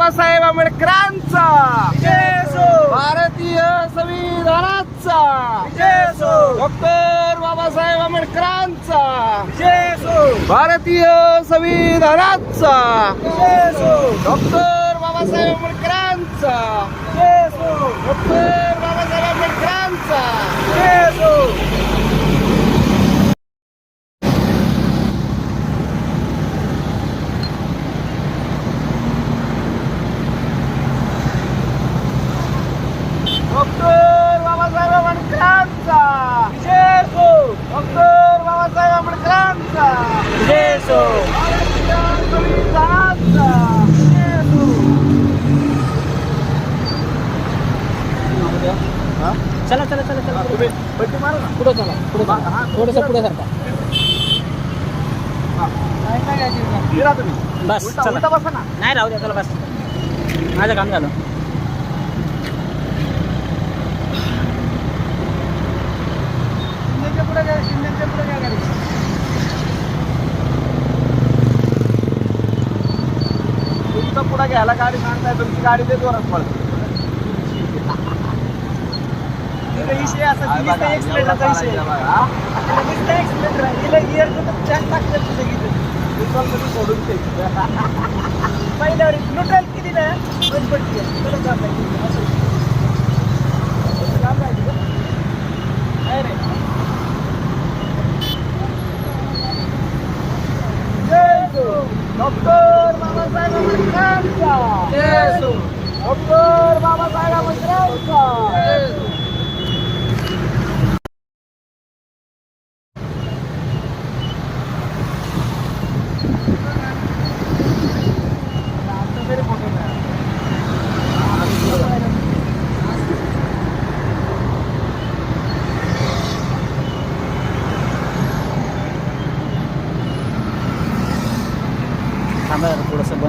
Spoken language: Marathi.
बाबासाहेब आंबेडकरांचा. भारतीय संविधानाचा. डॉक्टर बाबासाहेब आंबेडकरांचा. भारतीय संविधानाचा. डॉक्टर बाबासाहेब आंबेडकरांचा. चला चला चला चला पट्टी मारा ना. पुढे चला पुढे चला. थोडंसं पुढे सरका फिरा तुम्ही बस उलटा चला. उलटा बसा ना. नाही राहू द्या चला बस. माझं काम झालं. शिंदेच्या पुढे काय शिंदेच्या पुढे काय करायचं तुमचा पुढे घ्यायला गाडी सांगताय तुमची गाडी ते जोरात पळते विषय असा आहे बघा, एवढा चालायचं आहे बघा, हा? पेट्रोलमध्ये सोडून ते. पहिल्यावर न्यूट्रल किती ना बंद पडते चला काम नाही असं काम नाही नाही रे डॉक्टर बाबासाहेब आंबेडकरांचा डॉक्टर बाबासाहेब थांबा थोडंसं बंद